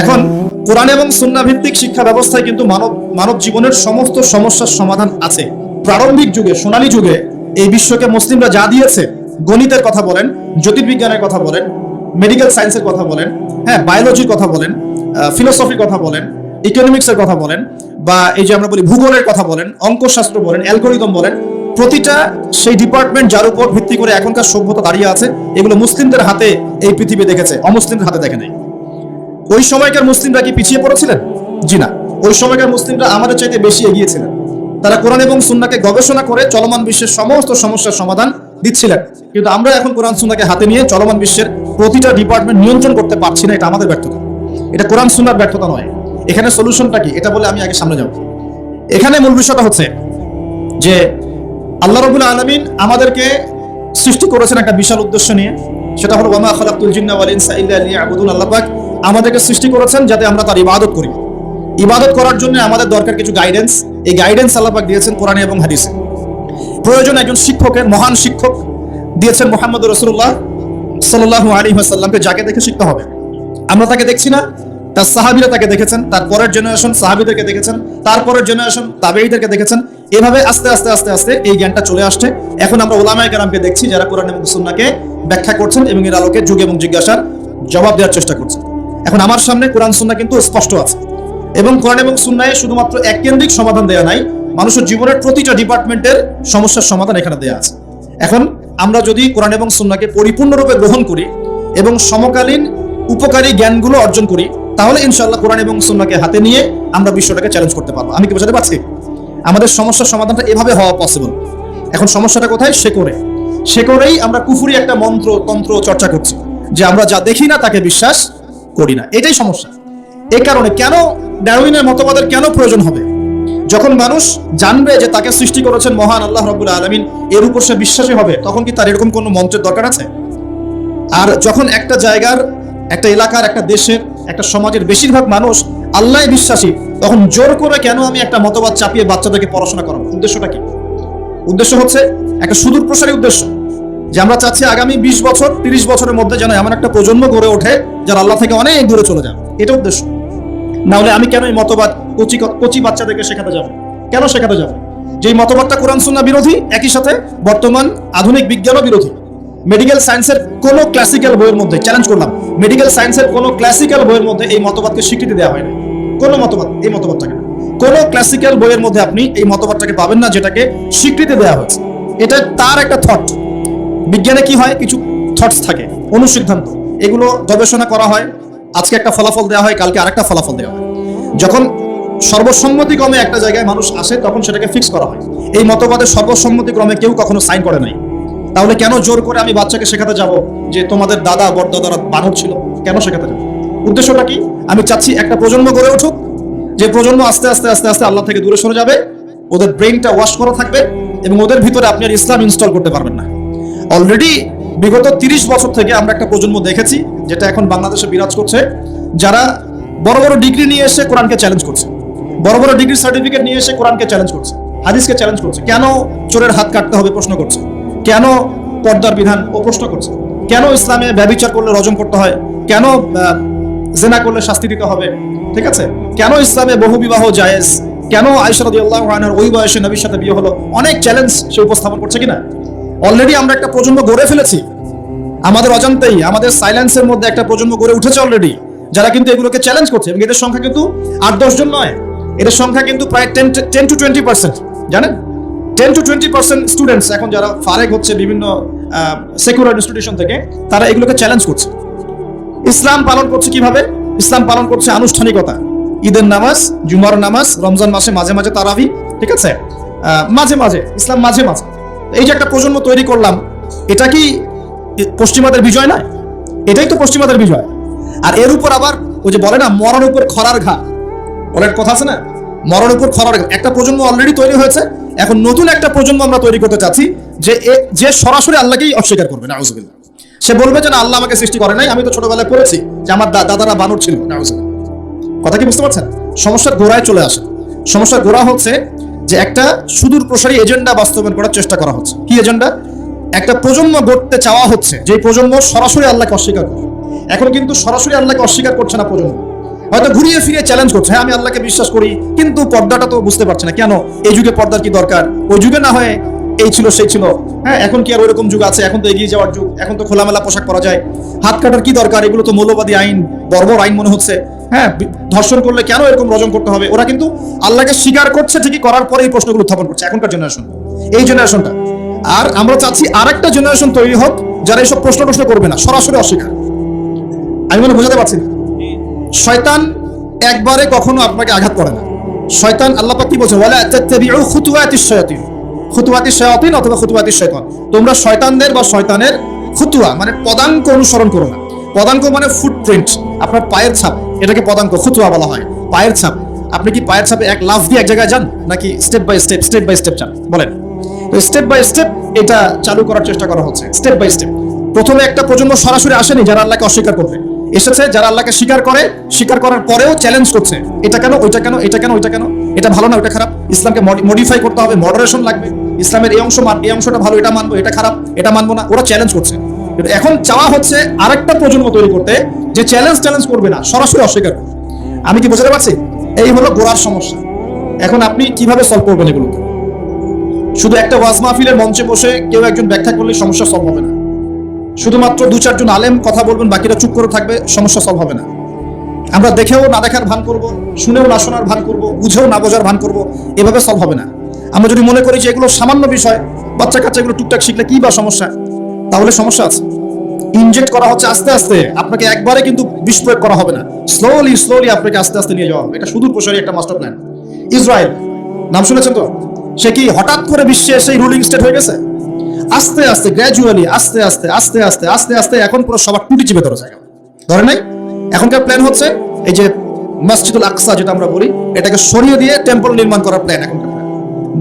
এখন কোরআন এবং সুন্না ভিত্তিক শিক্ষা ব্যবস্থায় কিন্তু মানব মানব জীবনের সমস্ত সমস্যার সমাধান আছে। প্রারম্ভিক যুগে, সোনালী যুগে এই বিশ্বকে মুসলিমরা যা দিয়েছে, গণিতের কথা বলেন, জ্যোতির্বিজ্ঞানের কথা বলেন মেডিকেল সায়েন্সের কথা বলেন হ্যাঁ বায়োলজির কথা বলেন ফিলোসফির কথা বলেন ইকোনমিক্সের কথা বলেন, বা এই যে আমরা বলি ভূগোলের কথা বলেন, অঙ্কশাস্ত্র বলেন অ্যালগোরিদম বলেন, প্রতিটা সেই ডিপার্টমেন্ট যার উপর ভিত্তি করে এখনকার সভ্যতা দাঁড়িয়ে আছে, এগুলো মুসলিমদের হাতে এই পৃথিবী দেখেছে, অমুসলিমদের হাতে দেখে নাই। ওই সময়কার মুসলিমরা কি পিছিয়ে পড়েছিলেন? জি না। ওই সময়কার মুসলিমরা আমাদের চাইতে বেশি এগিয়েছিলেন। তারা কোরআন এবং সুন্নাকে গবেষণা করে চলমান বিশ্বের সমস্ত সমস্যার সমাধান দিচ্ছিলেন। কিন্তু আমরা এখন কোরআন সুন্নাকে হাতে নিয়ে চলমান বিশ্বের প্রতিটা ডিপার্টমেন্ট নিয়ন্ত্রণ করতে পারছি না, এটা আমাদের ব্যর্থতা। এটা কোরআন সুন্নার ব্যর্থতা নয়। এখানে সলিউশনটা কি? এটা বলে আমি আগে সামনে যাব। এখানে মূল বিষয়টা হচ্ছে যে আল্লাহ রবুল আলমিন আমাদেরকে সৃষ্টি করেছেন একটা বিশাল উদ্দেশ্য নিয়ে। সেটা হলো ওয়ামা খালাকুল জিন্না ওয়াল ইনসা ইল্লা লিয়াবুদুন আল্লাহ আমাদেরকে সৃষ্টি করেছেন যাতে আমরা তার ইবাদত করি। ইবাদত করার জন্য আমাদের দরকার কিছু গাইডেন্স এই গাইডেন্স আল্লাহ পাক দিয়েছেন কোরআনে এবং হাদিসে। প্রয়োজন একজন শিক্ষকের মহান শিক্ষক দিয়েছেন মোহাম্মদ রসুল্লাহ সাল্লাল্লাহু আলী আসাল্লামকে যাকে দেখে শিখতে হবে। আমরা তাকে দেখছি না, তার সাহাবিরা তাকে দেখেছেন, তার পরের জেনারেশন সাহাবিদেরকে দেখেছেন তারপরের জেনারেশন তাবেইদেরকে দেখেছেন। এভাবে আস্তে আস্তে আস্তে আস্তে এই জ্ঞানটা চলে আসছে। এখন আমরা ওলামায় কালামকে দেখছি যারা কোরআন এবং সুন্নাকে ব্যাখ্যা করছেন এবং এর আলোকে যুগ এবং জিজ্ঞাসার জবাব দেওয়ার চেষ্টা করছেন। এখন আমার সামনে কোরআন, সুন্না কিন্তু স্পষ্ট আছে। এবং কোরআন এবং সুন্নায় শুধুমাত্র এক কেন্দ্রিক সমাধান দেওয়া নাই, মানুষের জীবনের প্রতিটা ডিপার্টমেন্টের সমস্যার সমাধান এখানে দেওয়া আছে। এখন আমরা যদি কোরআন এবং সুন্নাকে পরিপূর্ণরূপে গ্রহণ করি এবং সমকালীন উপকারী জ্ঞানগুলো অর্জন করি, তাহলে ইনশাআল্লাহ কোরআন এবং সুন্নাকে হাতে নিয়ে আমরা বিশ্বটাকে চ্যালেঞ্জ করতে পারব। আমি কি বোঝাতে পারছি? আমাদের সমস্যার সমাধানটা এভাবে হওয়া পসিবল এখন সমস্যাটা কোথায়? সে করে সে করেই আমরা কুফুরি একটা মন্ত্র, তন্ত্র চর্চা করছি, যে আমরা যা দেখি না তাকে বিশ্বাস করি না। এটাই সমস্যা। এই কারণে কেন ডারউইনের মতবাদের কেন প্রয়োজন হবে? যখন মানুষ জানবে যে তাকে সৃষ্টি করেছেন মহান আল্লাহ রবুল্লা আলমিন, এর উপর সে বিশ্বাসী হবে, তখন কি তার এরকম কোনো মন্ত্রের দরকার আছে? আর যখন একটা জায়গার, একটা এলাকার, একটা দেশের, একটা সমাজের বেশিরভাগ মানুষ আল্লাহ বিশ্বাসী, তখন জোর করে কেন আমি একটা মতবাদ চাপিয়ে বাচ্চাদেরকে পড়াশোনা করাবো? উদ্দেশ্যটা কি? উদ্দেশ্য হচ্ছে একটা সুদূর প্রসারী উদ্দেশ্য। যে আমরা চাচ্ছি আগামী বিশ বছর, তিরিশ বছরের মধ্যে যেন এমন একটা প্রজন্ম গড়ে ওঠে যারা আল্লাহ থেকে অনেক দূরে চলে যাবে। এটা উদ্দেশ্য। না হলে আমি কেন এই মতবাদ কচি কচি বাচ্চাদেরকে শেখাতে যাব? কেন শেখাতে যাব? যে মতবাদটা কোরআন সুন্না বিরোধী, একই সাথে বর্তমান আধুনিক বিজ্ঞানও বিরোধী। মেডিকেল সায়েন্সের কোনো ক্লাসিক্যাল বইয়ের মধ্যে চ্যালেঞ্জ করলাম মেডিকেল সায়েন্সের কোনো ক্লাসিক্যাল বইয়ের মধ্যে এই মতবাদকে স্বীকৃতি দেওয়া হয়নি কোনো মতবাদ, এই মতবাদটাকে কোনো ক্লাসিক্যাল বইয়ের মধ্যে আপনি এই মতবাদটাকে পাবেন না যেটাকে স্বীকৃতি দেওয়া হয়েছে। এটা তার একটা থট বিজ্ঞানে কি হয়? কিছু থটস থাকে। অনুসিদ্ধান্ত। এগুলো গবেষণা করা হয়। আজকে একটা ফলাফল দেওয়া হয়, কালকে আরেকটা ফলাফল দেওয়া হয়। যখন সর্বসম্মতিক্রমে একটা জায়গায় মানুষ আসে, তখন সেটাকে ফিক্স করা হয়। এই মতবাদের সর্বসম্মতিক্রমে কেউ কখনো সাইন করে নাই। তাহলে কেন জোর করে আমি বাচ্চাকে শেখাতে যাব যে তোমাদের দাদা, বড়দাদারা বানর ছিল? কেন শেখাতে যাব? উদ্দেশ্যটা কি? আমি চাচ্ছি একটা প্রজন্ম গড়ে উঠুক। যে প্রজন্ম আস্তে আস্তে আস্তে আস্তে আল্লাহ থেকে দূরে সরে যাবে। ওদের ব্রেনটা ওয়াশ করা থাকবে এবং ওদের ভিতরে আপনি আর ইসলাম ইনস্টল করতে পারবেন না। অলরেডি বিগত তিরিশ বছর থেকে আমরা একটা প্রজন্ম দেখেছি, যেটা এখন বাংলাদেশে বিরাজ করছে, যারা বড় বড় ডিগ্রি নিয়ে এসে কোরআনকে চ্যালেঞ্জ করছে, বড় বড় ডিগ্রি সার্টিফিকেট নিয়ে এসে কোরআনকে চ্যালেঞ্জ করছে, হাদিসকে চ্যালেঞ্জ করছে, কেন চোরের হাত কাটতে হবে প্রশ্ন করছে, কেন পর্দার বিধান ও প্রশ্ন করছে, কেন ইসলামে ব্যবচার করলে রজম করতে হয়, কেন জেনা করলে শাস্তি দিতে হবে, ঠিক আছে? কেন ইসলামে বহু বিবাহ জায়েজ, কেন আয়সরাদ ওই বয়সে নবীর সাথে বিয়ে হলো, অনেক চ্যালেঞ্জ সে উপস্থাপন করছে কিনা? অলরেডি আমরা একটা প্রজন্ম গড়ে ফেলেছি। আমাদের অজান্তেই, আমাদের সাইলেন্সের মধ্যে একটা প্রজন্ম গড়ে উঠেছে অলরেডি যারা কিন্তু এগুলোকে চ্যালেঞ্জ করছে, এবং এদের সংখ্যা কিন্তু আট দশ জন নয়। এদের সংখ্যা কিন্তু প্রায় ten ten to twenty percent জানেন? Ten to twenty percent students এখন যারা ফারেক হচ্ছে বিভিন্ন সেকুলার ইনস্টিটিউশন থেকে, তারা এগুলোকে চ্যালেঞ্জ করছে। ইসলাম পালন করছে কীভাবে? ইসলাম পালন করছে আনুষ্ঠানিকতা। ঈদের নামাজ, জুমার নামাজ, রমজান মাসে মাঝে মাঝে তারাবি, ঠিক আছে? মাঝে মাঝে, ইসলাম মাঝে মাঝে। এই যে একটা প্রজন্ম তৈরি করলাম, এটা কি পশ্চিমাদের বিজয় নয়? এটাই তো পশ্চিমাদের বিজয়। আর এর উপর আবার ওই যে বলে না, মরার উপর খরার ঘা। বলে একটা কথা আছে না? মরার উপর খরার ঘা। একটা প্রজন্ম অলরেডি তৈরি হয়েছে, এখন নতুন একটা প্রজন্ম আমরা তৈরি করতে চাচ্ছি, যে যে সরাসরি আল্লাহকেই অস্বীকার করবে না সে বলবে যে, না, আল্লাহ আমাকে সৃষ্টি করে নাই, আমি তো ছোটবেলায় পড়েছি যে আমার দাদারা বানর ছিল, নাউজুবিল্লাহ। কথা কি বুঝতে পারছেন? সমস্যার গোড়ায় চলে আসে সমস্যার গোড়া হচ্ছে যে একটা সুদূর প্রসারী এজেন্ডা বাস্তবায়ন করার চেষ্টা করা হচ্ছে। কি এজেন্ডা? একটা প্রজন্ম গড়তে চাওয়া হচ্ছে। যে প্রজন্ম সরাসরি আল্লাহকে অস্বীকার করে। এখন কিন্তু সরাসরি আল্লাহকে অস্বীকার করছে না প্রজন্ম। হয়তো ঘুরিয়ে ফিরিয়ে চ্যালেঞ্জ করছে হ্যাঁ আমি আল্লাহকে বিশ্বাস করি, কিন্তু পর্দাটা তো বুঝতে পারছে না। কেন? এই যুগে পর্দার কি দরকার? ওই যুগে না হয় এই ছিল, সেই ছিল। হ্যাঁ এখন কি আর ওইরকম যুগ আছে? এখন তো এগিয়ে যাওয়ার যুগ। এখন তো খোলামেলা পোশাক পরা যায়। হাত কাটার কি দরকার? এগুলো তো মৌলবাদী আইন, বর্বর আইন মনে হচ্ছে। হ্যাঁ ধর্ষণ করলে কেন এরকম রজম করতে হবে? ওরা কিন্তু আল্লাহকে স্বীকার করছে ঠিকই, করার পরে এই প্রশ্নগুলো উত্থাপন করছে। এখনকার জেনারেশন এই জেনারেশনটা আর আমরা চাচ্ছি আরেকটা জেনারেশন তৈরি হোক, যারা এইসব প্রশ্ন প্রশ্ন করবে না, সরাসরি অস্বীকার। আমি মনে বোঝাতে পারছি না। শয়তান একবারে কখনো আপনাকে আঘাত করে না। শয়তান আল্লাহ পাক বলছে ওয়ালা তাত্তাবিউ খুতুওয়াতিশ শায়াতিন। খুতুওয়াতিশ শায়াতিন অথবা খুতুওয়াতিশ শয়তান। তোমরা শয়তানদের বা শয়তানের খুতুয়া মানে পদাঙ্ক অনুসরণ করো না। পদাঙ্ক মানে ফুটপ্রিন্ট আপনার পায়ের ছাপ। এটাকে পদাঙ্ক খুতুয়া বলা হয়। পায়ের ছাপ। আপনি কি পায়ের ছাপে এক লাফ দিয়ে এক জায়গায় যান, নাকি step by step step by step যান? বলেন। স্টেপ বাই স্টেপ এটা চালু করার চেষ্টা করা হচ্ছে স্টেপ বাই স্টেপ প্রথমে একটা প্রজন্ম সরাসরি আসেনি যারা আল্লাহকে অস্বীকার করবে। এসেছে যারা আল্লাহকে স্বীকার করে, স্বীকার করার পরেও চ্যালেঞ্জ করছে। এটা কেন, ওইটা কেন, এটা কেন, ওইটা কেন? এটা ভালো না, ওটা খারাপ। ইসলামকে মডিফাই করতে হবে মডারেশন লাগবে। ইসলামের এই অংশ এই অংশটা ভালো, এটা মানবো, এটা খারাপ, এটা মানবো না, ওরা চ্যালেঞ্জ করছে। এখন চাওয়া হচ্ছে আরেকটা প্রজন্ম তৈরি করতে, যে চ্যালেঞ্জ চ্যালেঞ্জ করবে না, সরাসরি অস্বীকার করবে। আমি কি বোঝাতে পারছি? এই হলো গোড়ার সমস্যা। এখন আপনি কীভাবে সলভ করবেন এগুলোকে? শুধু একটা ওয়াজ মাহফিলের মঞ্চে বসে কেউ একজন ব্যাখ্যা করলে সমস্যা সলভ হবে না। শুধুমাত্র দু চারজন আলেম কথা বলবেন, বাকিরা চুপ করে থাকবে, সমস্যা সলভ হবে না। আমরা দেখেও না দেখার ভান করব, শুনেও না শোনার ভান করব, বুঝেও না বোঝার ভান করব, এভাবে সলভ হবে না। আমরা যদি মনে করি যে এগুলো সামান্য বিষয়, বাচ্চা কাচ্চা এগুলো টুকটাক শিখলে কি বা সমস্যা? তাহলে সমস্যা আছে। ইনজেক্ট করা হচ্ছে আস্তে আস্তে, আপনাকে একবারে কিন্তু বিষ প্রয়োগ করা হবে না। স্লোলি স্লোলি আপনাকে আস্তে আস্তে নিয়ে যাওয়া হবে। এটা সুদূর প্রসারী একটা মাস্টার প্ল্যান ইসরায়েল, নাম শুনেছেন তো? সে কি হঠাৎ করে বিশ্বে সেই রুলিং স্টেট হয়ে গেছে? আস্তে আস্তে গ্র্যাজুয়ালি আস্তে আস্তে আস্তে আস্তে আস্তে আস্তে এখন পুরো সবার টুটি চিপে ধরে জায়গা ধরে নাই? এখনকার প্ল্যান হচ্ছে এই যে মসজিদুল আকসা যেটা আমরা বলি, এটাকে সরিয়ে দিয়ে টেম্পল নির্মাণ করার প্ল্যান এখনকার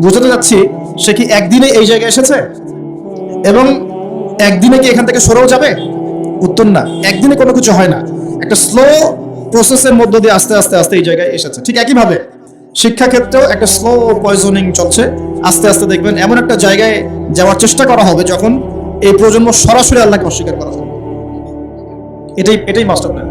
বুঝাতে যাচ্ছি সে কি একদিনে এই জায়গায় এসেছে? এবং একদিনে কি এখান থেকে সরেও যাবে? উত্তর না, একদিনে কোনো কিছু হয় না। একটা স্লো প্রসেসের মধ্য দিয়ে আস্তে আস্তে আস্তে এই জায়গায় এসেছে। ঠিক একইভাবে শিক্ষাক্ষেত্রেও একটা স্লো পয়জনিং চলছে। আস্তে আস্তে দেখবেন এমন একটা জায়গায় যাওয়ার চেষ্টা করা হবে যখন এই প্রজন্ম সরাসরি আল্লাহকে অস্বীকার করা হবে। এটাই এটাই মাস্টার প্ল্যান